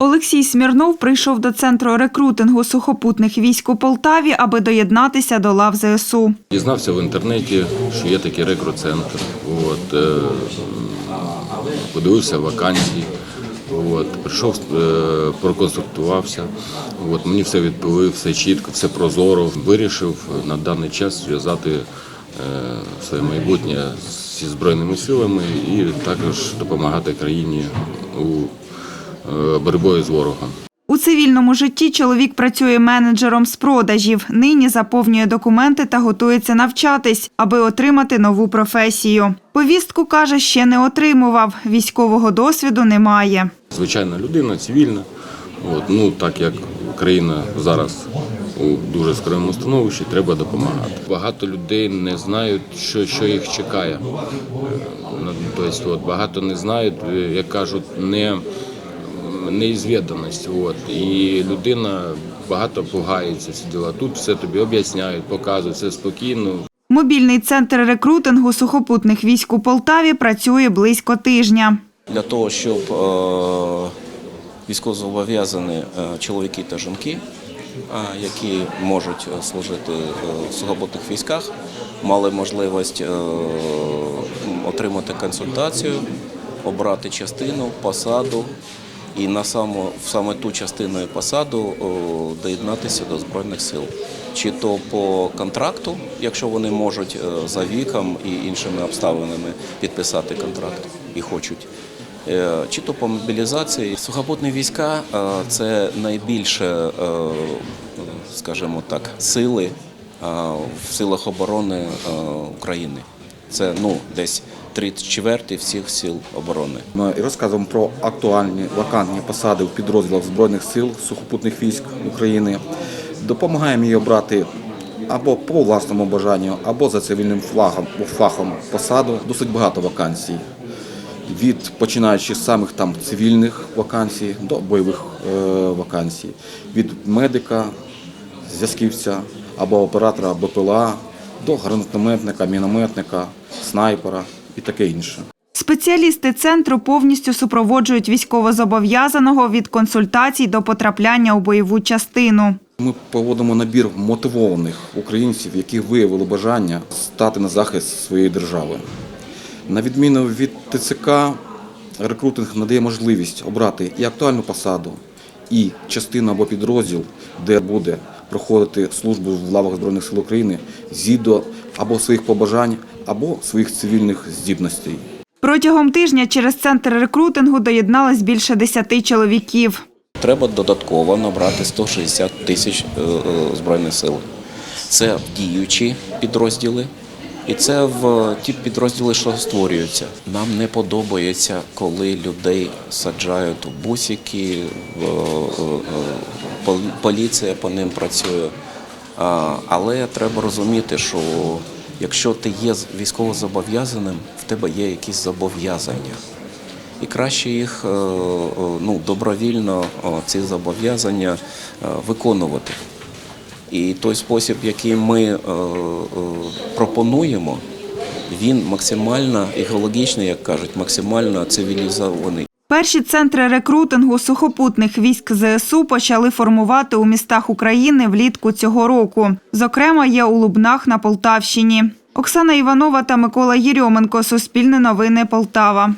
Олексій Смірнов прийшов до центру рекрутингу сухопутних військ у Полтаві, аби доєднатися до лав ЗСУ. Дізнався в інтернеті, що є такий рекрут-центр. От, е, подивився вакансії. От, прийшов, е, проконсультувався. От, мені все відповів, все чітко, все прозоро. Вирішив на даний час зв'язати е, своє майбутнє зі Збройними силами і також допомагати країні у е, боротьбі з ворогом. У цивільному житті чоловік працює менеджером з продажів. Нині заповнює документи та готується навчатись, аби отримати нову професію. Повістку каже, ще не отримував. Військового досвіду немає. Звичайна людина, цивільна. От, ну, так як Україна зараз у дуже скромному становищі, треба допомагати. Багато людей не знають, що, що їх чекає. Тобто, от, багато не знають, е, як кажуть, не, неізвіданість. От, і людина багато пугається ці діла. Тут все тобі об'ясняють, показують, все спокійно, Мобільний центр рекрутингу сухопутних військ у Полтаві працює близько тижня. для того, щоб е, військовозобов'язані е, чоловіки та жінки, е, які можуть служити в сухопутних військах, мали можливість отримати консультацію, обрати частину, посаду і на саму, в саме ту частину і посаду доєднатися до Збройних сил. Чи то по контракту, якщо вони можуть е, за віком і іншими обставинами підписати контракт і хочуть. Е, Чи то по мобілізації сухопутні війська е, це найбільше, скажімо так, сили в силах оборони України. Це ну десь три чверті всіх сил оборони. Ми розказуємо про актуальні вакантні посади в підрозділах Збройних сил сухопутних військ України. Допомагаємо їй обрати або по власному бажанню, або за цивільним флагом, фахом посаду. Досить багато вакансій. Від починаючи з самих там цивільних вакансій до бойових е, вакансій, від медика, зв'язківця або оператора БПЛА до гранатометника, мінометника, снайпера і таке інше. Спеціалісти центру повністю супроводжують військовозобов'язаного від консультацій до потрапляння у бойову частину. Ми проводимо набір мотивованих українців, які виявили бажання стати на захист своєї держави. На відміну від ТЦК, рекрутинг надає можливість обрати і актуальну посаду, і частину або підрозділ, де буде проходити службу в лавах Збройних сил України згідно або своїх побажань, або своїх цивільних здібностей. Протягом тижня через центр рекрутингу доєдналось більше десяти чоловіків. Треба додатково набрати 160 тисяч е, е, збройних сил. Це діючі підрозділи, і це в ті підрозділи, що створюються. Нам не подобається, коли людей саджають у бусики, е, е, поліція по ним працює. Але треба розуміти, що якщо ти є військовозобов'язаним, в тебе є якісь зобов'язання. І краще їх е, е, ну, добровільно ці зобов'язання е, виконувати. І той спосіб, який ми пропонуємо, він максимально екологічний, як кажуть, максимально цивілізований. Перші центри рекрутингу сухопутних військ ЗСУ почали формувати у містах України влітку цього року. Зокрема, є у Лубнах на Полтавщині. Оксана Іванова та Микола Єрьоменко. Суспільне новини Полтава.